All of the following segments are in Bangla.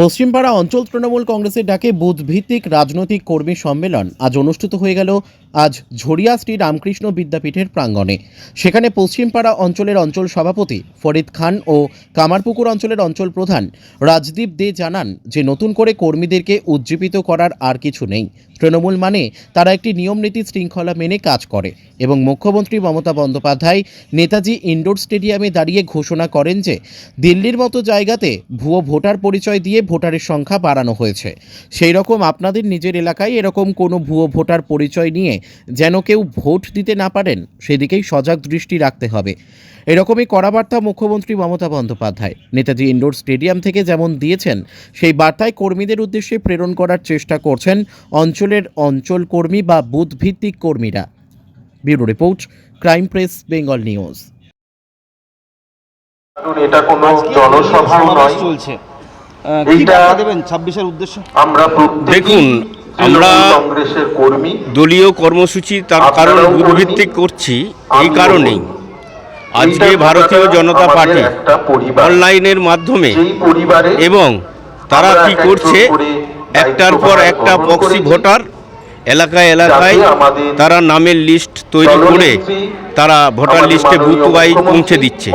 পশ্চিমপাড়া অঞ্চল তৃণমূল কংগ্রেসের ডাকে বুথ ভিত্তিক রাজনৈতিক কর্মী সম্মেলন আজ অনুষ্ঠিত হয়ে গেল আজ ঝরিয়া শ্রী রামকৃষ্ণ বিদ্যাপীঠের প্রাঙ্গণে। সেখানে পশ্চিমপাড়া অঞ্চলের অঞ্চল সভাপতি ফরিদ খান ও কামারপুকুর অঞ্চলের অঞ্চল প্রধান রাজদীপ দে জানান যে নতুন করে কর্মীদেরকে উজ্জীবিত করার আর কিছু নেই। তৃণমূল মানে তারা একটি নিয়মনীতি শৃঙ্খলা মেনে কাজ করে এবং মুখ্যমন্ত্রী মমতা বন্দ্যোপাধ্যায় নেতাজি ইনডোর স্টেডিয়ামে দাঁড়িয়ে ঘোষণা করেন যে দিল্লির মতো জায়গাতে ভুয়ো ভোটার পরিচয় দিয়ে ভোটারের সংখ্যা বাড়ানো হয়েছে। সেই রকম আপনাদের নিজের এলাকায় এরকম কোনো ভুয়ো ভোটার পরিচয় নিয়ে যেন কেউ ভোট দিতে না পারেন সেদিকেই সজাগ দৃষ্টি রাখতে হবে। এরকমই কড়া বার্তা মুখ্যমন্ত্রী মমতা বন্দ্যোপাধ্যায়। নেতাজি ইন্ডোর স্টেডিয়াম থেকে যেমন দিয়েছেন সেই বার্তায় কর্মীদের উদ্দেশ্যে প্রেরণ করার চেষ্টা করছেন অঞ্চলের অঞ্চল কর্মী বা বুথ ভিত্তিক কর্মীরা। Bureau report crime press Bengal news. এটা কোনো সমাবেশ নয়। চলছে। দেবেন? ছাব্বিশের উদ্দেশ্য? আমরা দেখুন, আমরা তৃণমূল কংগ্রেসের কর্মী। দলীয় কর্মসূচি তার কারণ আপনারাও করছি এই কারণেই। আজকে ভারতীয় জনতা পার্টি অনলাইনের মাধ্যমে এবং তারা কি করছে একটার পর একটা বক্সি পক্সি ভোটার এলাকায় এলাকায় তারা নামের লিস্ট তৈরি করে তারা ভোটার লিস্টে বুথ ওয়াইজ পৌঁছে দিচ্ছে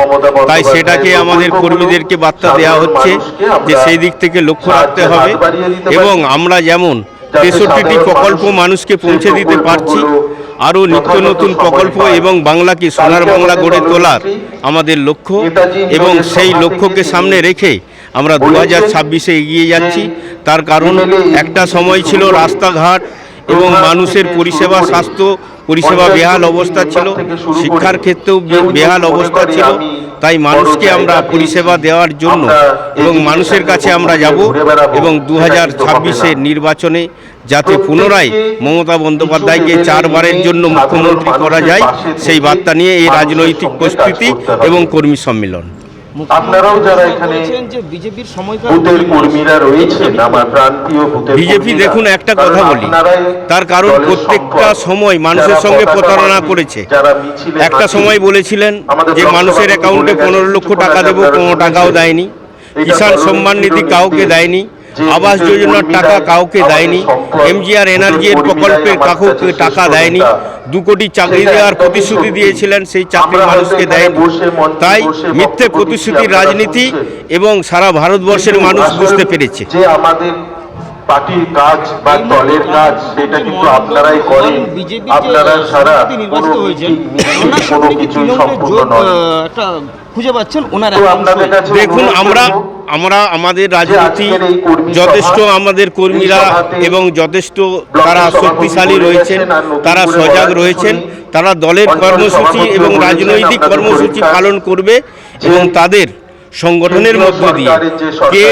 তাই সেটাকে আমাদের কর্মীদেরকে বার্তা দেওয়া হচ্ছে যে সেই দিক থেকে লক্ষ্য রাখতে হবে। এবং আমরা যেমন তেষট্টিটি প্রকল্প মানুষকে পৌঁছে দিতে পারছি আরও নিত্য নতুন প্রকল্প এবং বাংলাকে সোনার বাংলা গড়ে তোলার আমাদের লক্ষ্য এবং সেই লক্ষ্যকে সামনে রেখে আমরা দু হাজার ছাব্বিশে এগিয়ে যাচ্ছি তার কারণ একটা সময় ছিল রাস্তাঘাট এবং মানুষের পরিষেবা স্বাস্থ্য পরিষেবা বেহাল অবস্থা ছিল শিক্ষার ক্ষেত্রেও বেহাল অবস্থা ছিল তাই মানুষকে আমরা পরিষেবা দেওয়ার জন্য এবং মানুষের কাছে আমরা যাব এবং দু হাজার ছাব্বিশের নির্বাচনে যাতে পুনরায় মমতা বন্দ্যোপাধ্যায়কে চারবারের জন্য মুখ্যমন্ত্রী করা যায় সেই বার্তা নিয়ে এই রাজনৈতিক প্রস্তুতি এবং কর্মী সম্মেলন। আপনারাও যারা এখানে বিজেপির বুথের কর্মীরা রয়েছেন আমার প্রান্তীয় বুথের বিজেপি দেখুন একটা কথা বলি। তার কারণ প্রত্যেকটা সময় মানুষের সঙ্গে প্রতারণা করেছে। একটা সময় বলেছিলেন যে মানুষের অ্যাকাউন্টে পনেরো লক্ষ টাকা দেবো কোনো টাকাও দেয়নি। কিষাণ সম্মান নিধি কাউকে দেয়নি আবাস যোজনার টাকা কাউকে দেয়নি এমজিআর এনার্জির কর্মীরাই প্রকল্পের কাউকে টাকা দেয়নি। দু কোটি চাকরি দেওয়ার প্রতিশ্রুতি দিয়েছিলেন সেই চাকরি মানুষকে মঞ্চে তাই মিথ্যে প্রতিশ্রুতির রাজনীতি এবং সারা ভারতবর্ষের মানুষ বুঝতে পেরেছে। যে আমাদের পার্টির কাজ বা দলের কাজ সেটা কিন্তু আপনারাই করেন। আপনারা সারা কোনো কোনো কিছুই সম্পূর্ণ নয়। খুঁজে পাচ্ছেন ওনার দেখুন আমরা আমরা আমাদের রাজনীতি যথেষ্ট আমাদের কর্মীরা এবং যথেষ্ট তারা শক্তিশালী রয়েছেন তারা সজাগ রয়েছেন তারা দলের কর্মসূচি এবং রাজনৈতিক কর্মসূচি পালন করবে এবং তাদের সংগঠনের মধ্য দিয়ে কে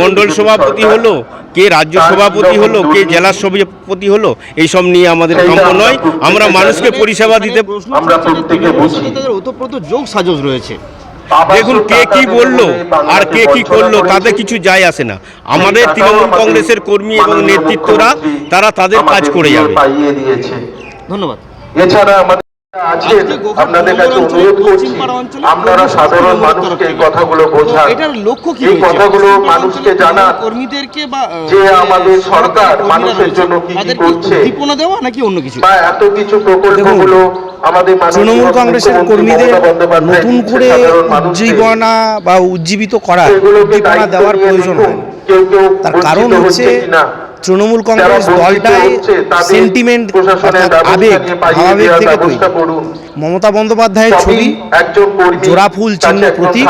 মণ্ডল সভাপতি হলো কে রাজ্য সভাপতি হলো কে জেলা সভাপতি হলো এইসব নিয়ে আমাদের কাম্য নয়। আমরা মানুষকে পরিষেবা দিতে আমরা প্রত্যেকে ওতপ্রোত যোগ সাজস রয়েছে। দেখুন কে কি বলল আর কে কি করল তাদের তাতে কিছু যায় আসে না। আমাদের তৃণমূল কংগ্রেসের কর্মী এবং নেতৃত্বরা তারা তাদের কাজ করে যাবে। ধন্যবাদ। এছাড়া আমাদের আজকে আপনাদের কাছে অনুরোধ করছি আপনারা সাধারণ মানুষকে এই কথাগুলো বোঝান। এটার লক্ষ্য কি এই কথাগুলো মানুষকে জানান কর্মীদেরকে বা যে আমাদের সরকার মানুষের জন্য কি কি করছে। উদ্দীপনা দেওয়া নাকি অন্য কিছু? বা এত কিছু প্রকল্পগুলো আমাদের তৃণমূল কংগ্রেসের কর্মীদের নতুন করে উজ্জীবনা বা উজ্জীবিত করা উদ্দীপনা দেওয়ার প্রয়োজন হয় তার কারণ হচ্ছে। তৃণমূল কংগ্রেস দলটাই সেন্টিমেন্ট আবেগ ভাবাবেগ থেকে তৈরি মমতা বন্দ্যোপাধ্যায়ের ছবি একজন জোড়া ফুল চিহ্ন প্রতীক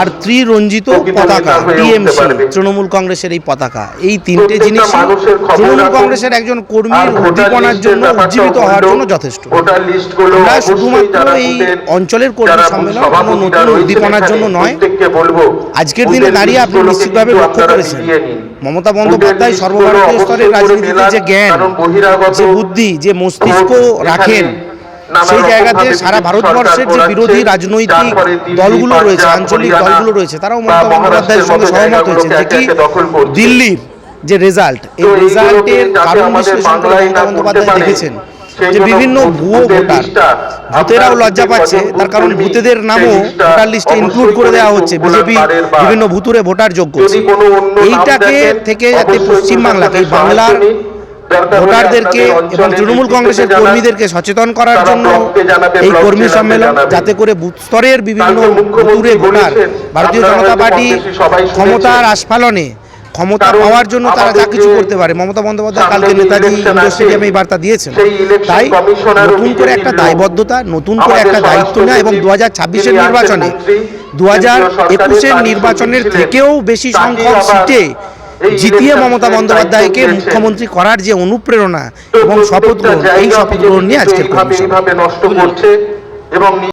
আর ত্রিরঞ্জিত পতাকা টিএমসি তৃণমূল কংগ্রেসের এই পতাকা। এই তিনটে জিনিস তৃণমূল কংগ্রেসের একজন কর্মীর উদ্দীপনার জন্য উজ্জীবিত হওয়ার জন্য যথেষ্ট। আমরা শুধুমাত্র এই অঞ্চলের কর্মী সম্মেলন কোনো নতুন উদ্দীপনার জন্য নয়। আজকের দিনে দাঁড়িয়ে আপনি নিশ্চিতভাবে লক্ষ্য করেছেন। মমতা বন্দ্যোপাধ্যায় সর্বভারতীয় স্তরের রাজনীতিতে যে জ্ঞান যে বুদ্ধি যে মস্তিষ্ক রাখেন সেই জায়গাতে সারা ভারতবর্ষের যে বিরোধী রাজনৈতিক দলগুলো রয়েছে আঞ্চলিক দলগুলো রয়েছে তারাও মমতা বন্দ্যোপাধ্যায়ের সঙ্গে সহমত হয়েছে যে কি। দিল্লির যে রেজাল্ট এই রেজাল্টের কারণ বিশ্লেষণ করে মমতা বন্দ্যোপাধ্যায় দেখেছেন যে বিভিন্ন ভুয়ো ভোটার ভূতেরাও লজ্জা পাচ্ছে। তার কারণ ভূতেদের নামও ভোটার লিস্টে ইনক্লুড করে দেওয়া হচ্ছে। বিজেপি বিভিন্ন ভূতুরে ভোটার যোগ করছে। এইটাকে থেকে যাতে পশ্চিমবাংলাকে এই বাংলার ভোটারদেরকে এবং তৃণমূল কংগ্রেসের কর্মীদেরকে সচেতন করার জন্য এই কর্মী সম্মেলন যাতে করে বুথ স্তরের বিভিন্ন ভোটার ভারতীয় জনতা পার্টি ক্ষমতার আস্ফালনে ক্ষমতা পাওয়ার জন্য তারা যা কিছু করতে পারে। মমতা বন্দ্যোপাধ্যায় কালকে নেতাজি ইন্ডোর স্টেডিয়ামে এই বার্তা দিয়েছেন। তাই নতুন করে একটা দায়বদ্ধতা নতুন করে একটা দায়িত্ব নেওয়া এবং দু হাজার ছাব্বিশের নির্বাচনে দু হাজার একুশের নির্বাচনের থেকেও বেশি সংখ্যক সিটে জিতিয়ে মমতা বন্দ্যোপাধ্যায়কে মুখ্যমন্ত্রী করার যে অনুপ্রেরণা এবং শপথ গ্রহণ এই শপথ গ্রহণ নিয়ে আজকের এবং